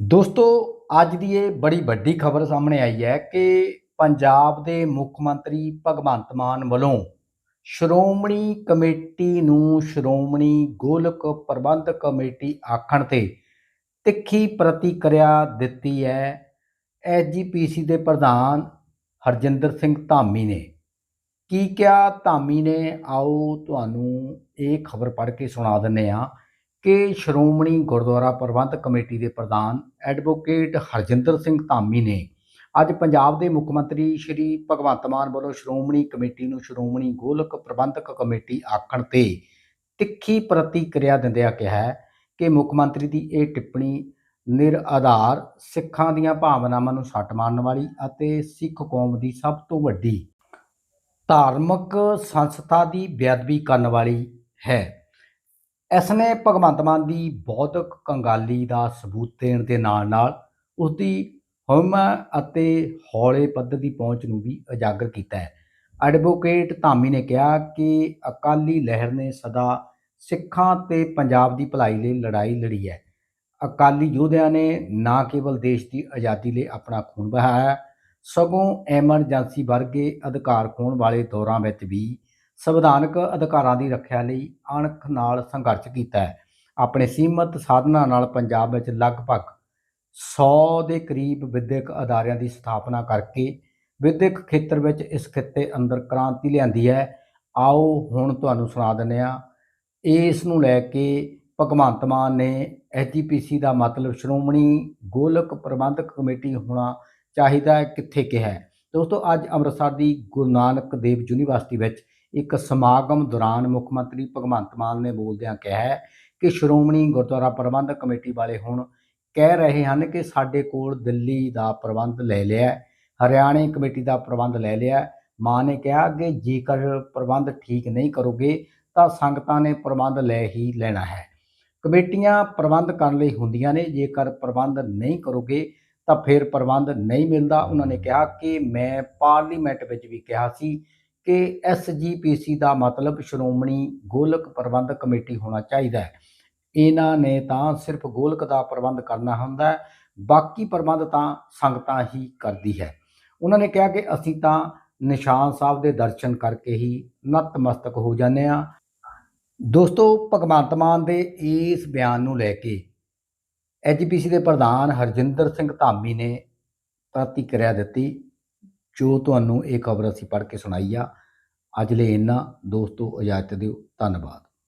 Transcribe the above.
ਦੋਸਤੋ, ਅੱਜ ਦੀ ਇਹ ਬੜੀ ਵੱਡੀ ਖਬਰ ਸਾਹਮਣੇ ਆਈ ਹੈ ਕਿ ਪੰਜਾਬ ਦੇ ਮੁੱਖ ਮੰਤਰੀ ਭਗਵੰਤ ਮਾਨ ਵੱਲੋਂ ਸ਼੍ਰੋਮਣੀ ਕਮੇਟੀ ਨੂੰ ਸ਼੍ਰੋਮਣੀ ਗੋਲਕ ਪ੍ਰਬੰਧਕ ਕਮੇਟੀ ਆਖਣ ਤੇ ਤਿੱਖੀ ਪ੍ਰਤੀਕਿਰਿਆ ਦਿੱਤੀ ਹੈ। ਐਸਜੀਪੀਸੀ ਦੇ ਪ੍ਰਧਾਨ ਹਰਜਿੰਦਰ ਸਿੰਘ ਧਾਮੀ ਨੇ। ਕੀ ਕਿਹਾ? ਧਾਮੀ ਨੇ, ਆਓ ਤੁਹਾਨੂੰ ਇਹ ਖਬਰ ਪੜ੍ਹ ਕੇ ਸੁਣਾ ਦਿੰਨੇ ਆ ਕਿ ਸ਼੍ਰੋਮਣੀ ਗੁਰਦੁਆਰਾ ਪ੍ਰਬੰਧਕ ਕਮੇਟੀ ਦੇ ਪ੍ਰਧਾਨ ਐਡਵੋਕੇਟ ਹਰਜਿੰਦਰ ਸਿੰਘ ਧਾਮੀ ਨੇ ਅੱਜ ਪੰਜਾਬ ਦੇ ਮੁੱਖ ਮੰਤਰੀ ਸ਼੍ਰੀ ਭਗਵੰਤ ਮਾਨ ਵੱਲੋਂ ਸ਼੍ਰੋਮਣੀ ਕਮੇਟੀ ਨੂੰ ਸ਼੍ਰੋਮਣੀ ਗੋਲਕ ਪ੍ਰਬੰਧਕ ਕਮੇਟੀ ਆਖਣ ਤੇ ਤਿੱਖੀ ਪ੍ਰਤੀਕਿਰਿਆ ਦਿੰਦਿਆਂ ਕਿਹਾ ਕਿ ਮੁੱਖ ਮੰਤਰੀ ਦੀ ਇਹ ਟਿੱਪਣੀ ਨਿਰਆਧਾਰ ਸਿੱਖਾਂ ਦੀਆਂ ਭਾਵਨਾਵਾਂ ਨੂੰ ਸੱਟ ਮਾਰਨ ਵਾਲੀ ਅਤੇ ਸਿੱਖ ਕੌਮ ਦੀ ਸਭ ਤੋਂ ਵੱਡੀ ਧਾਰਮਿਕ ਸੰਸਥਾ ਦੀ ਬੇਅਦਬੀ ਕਰਨ ਵਾਲੀ ਹੈ। ਇਸ ਨੇ ਭਗਵੰਤ ਮਾਨ ਦੀ ਬੌਧਿਕ ਕੰਗਾਲੀ ਦਾ ਸਬੂਤ ਦੇਣ ਦੇ ਨਾਲ ਨਾਲ ਉਸ ਦੀ ਹਉਮੈ ਅਤੇ ਹੌਲੇ ਪੱਧਰ ਦੀ ਪਹੁੰਚ ਨੂੰ ਵੀ ਉਜਾਗਰ ਕੀਤਾ ਹੈ। ਐਡਵੋਕੇਟ ਧਾਮੀ ਨੇ ਕਿਹਾ ਕਿ ਅਕਾਲੀ ਲਹਿਰ ਨੇ ਸਦਾ ਸਿੱਖਾਂ ਤੇ ਪੰਜਾਬ ਦੀ ਭਲਾਈ ਲਈ ਲੜਾਈ ਲੜੀ ਹੈ। ਅਕਾਲੀ ਯੋਧਿਆਂ ਨੇ ਨਾ ਕੇਵਲ ਦੇਸ਼ ਦੀ ਆਜ਼ਾਦੀ ਲਈ ਆਪਣਾ ਖੂਨ ਬਹਾਇਆ ਸਗੋਂ ਐਮਰਜੈਂਸੀ ਵਰਗੇ ਅਧਿਕਾਰ ਖੋਣ ਵਾਲੇ ਦੌਰਾਂ ਵਿੱਚ ਵੀ ਸੰਵਿਧਾਨਕ ਅਧਿਕਾਰਾਂ ਦੀ ਰੱਖਿਆ ਲਈ ਅਣਖ ਨਾਲ ਸੰਘਰਸ਼ ਕੀਤਾ ਹੈ। ਆਪਣੇ ਸੀਮਤ ਸਾਧਨਾਂ ਨਾਲ ਪੰਜਾਬ ਵਿੱਚ ਲਗਭਗ 100 ਦੇ ਕਰੀਬ ਵਿਦਿਅਕ ਅਦਾਰਿਆਂ ਦੀ ਸਥਾਪਨਾ ਕਰਕੇ ਵਿਦਿਅਕ ਖੇਤਰ ਵਿੱਚ ਇਸ ਖਿੱਤੇ ਅੰਦਰ ਕ੍ਰਾਂਤੀ ਲਿਆਂਦੀ ਹੈ। ਆਓ ਹੁਣ ਤੁਹਾਨੂੰ ਸੁਣਾ ਦਿੰਦੇ ਹਾਂ। ਇਸ ਨੂੰ ਲੈ ਕੇ ਭਗਵੰਤ ਮਾਨ ਨੇ ਐਸਜੀਪੀਸੀ ਦਾ ਮਤਲਬ ਸ਼੍ਰੋਮਣੀ ਗੋਲਕ ਪ੍ਰਬੰਧਕ ਕਮੇਟੀ ਹੋਣਾ ਚਾਹੀਦਾ ਹੈ, ਕਿੱਥੇ ਕਿਹਾ ਦੋਸਤੋ, ਅੱਜ ਅੰਮ੍ਰਿਤਸਰ ਦੀ ਗੁਰੂ ਨਾਨਕ ਦੇਵ ਯੂਨੀਵਰਸਿਟੀ ਵਿੱਚ ਇੱਕ ਸਮਾਗਮ ਦੌਰਾਨ ਮੁੱਖ ਮੰਤਰੀ ਭਗਵੰਤ ਮਾਨ ਨੇ ਬੋਲਦਿਆਂ ਕਿਹਾ ਹੈ ਕਿ ਸ਼੍ਰੋਮਣੀ ਗੁਰਦੁਆਰਾ ਪ੍ਰਬੰਧਕ ਕਮੇਟੀ ਵਾਲੇ ਹੁਣ ਕਹਿ ਰਹੇ ਹਨ ਕਿ ਸਾਡੇ ਕੋਲ ਦਿੱਲੀ ਦਾ ਪ੍ਰਬੰਧ ਲੈ ਲਿਆ ਹਰਿਆਣੇ ਕਮੇਟੀ ਦਾ ਪ੍ਰਬੰਧ ਲੈ ਲਿਆ ਮਾਂ ਨੇ ਕਿਹਾ ਕਿ ਜੇਕਰ ਪ੍ਰਬੰਧ ਠੀਕ ਨਹੀਂ ਕਰੋਗੇ ਤਾਂ ਸੰਗਤਾਂ ਨੇ ਪ੍ਰਬੰਧ ਲੈ ਹੀ ਲੈਣਾ ਹੈ। ਕਮੇਟੀਆਂ ਪ੍ਰਬੰਧ ਕਰਨ ਲਈ ਹੁੰਦੀਆਂ ਨੇ, ਜੇਕਰ ਪ੍ਰਬੰਧ ਨਹੀਂ ਕਰੋਗੇ ਤਾਂ ਫਿਰ ਪ੍ਰਬੰਧ ਨਹੀਂ ਮਿਲਦਾ। ਉਹਨਾਂ ਨੇ ਕਿਹਾ ਕਿ ਮੈਂ ਪਾਰਲੀਮੈਂਟ ਵਿੱਚ ਵੀ ਕਿਹਾ ਸੀ ਕਿ ਐਸਜੀਪੀਸੀ ਦਾ ਮਤਲਬ ਸ਼੍ਰੋਮਣੀ ਗੋਲਕ ਪ੍ਰਬੰਧਕ ਕਮੇਟੀ ਹੋਣਾ ਚਾਹੀਦਾ ਹੈ। ਇਹਨਾਂ ਨੇ ਤਾਂ ਸਿਰਫ ਗੋਲਕ ਦਾ ਪ੍ਰਬੰਧ ਕਰਨਾ ਹੁੰਦਾ ਹੈ, ਬਾਕੀ ਪ੍ਰਬੰਧ ਤਾਂ ਸੰਗਤਾਂ ਹੀ ਕਰਦੀ ਹੈ। ਉਹਨਾਂ ਨੇ ਕਿਹਾ ਕਿ ਅਸੀਂ ਤਾਂ ਨਿਸ਼ਾਨ ਸਾਹਿਬ ਦੇ ਦਰਸ਼ਨ ਕਰਕੇ ਹੀ ਨਤਮਸਤਕ ਹੋ ਜਾਂਦੇ ਆ ਦੋਸਤੋ, ਭਗਵੰਤ ਮਾਨ ਦੇ ਇਸ ਬਿਆਨ ਨੂੰ ਲੈ ਕੇ ਐਜੀਪੀਸੀ ਦੇ ਪ੍ਰਧਾਨ ਹਰਜਿੰਦਰ ਸਿੰਘ ਧਾਮੀ ਨੇ ਪ੍ਰਤੀਕਿਰਿਆ ਦਿੱਤੀ। ਜੋ ਤੁਹਾਨੂੰ ਇਹ ਖਬਰ ਅਸੀਂ ਪੜ੍ਹ ਕੇ ਸੁਣਾਈ ਆ, ਅੱਜ ਲਈ ਇੰਨਾ, ਦੋਸਤੋ, ਇਜਾਜ਼ਤ ਦਿਓ, ਧੰਨਵਾਦ।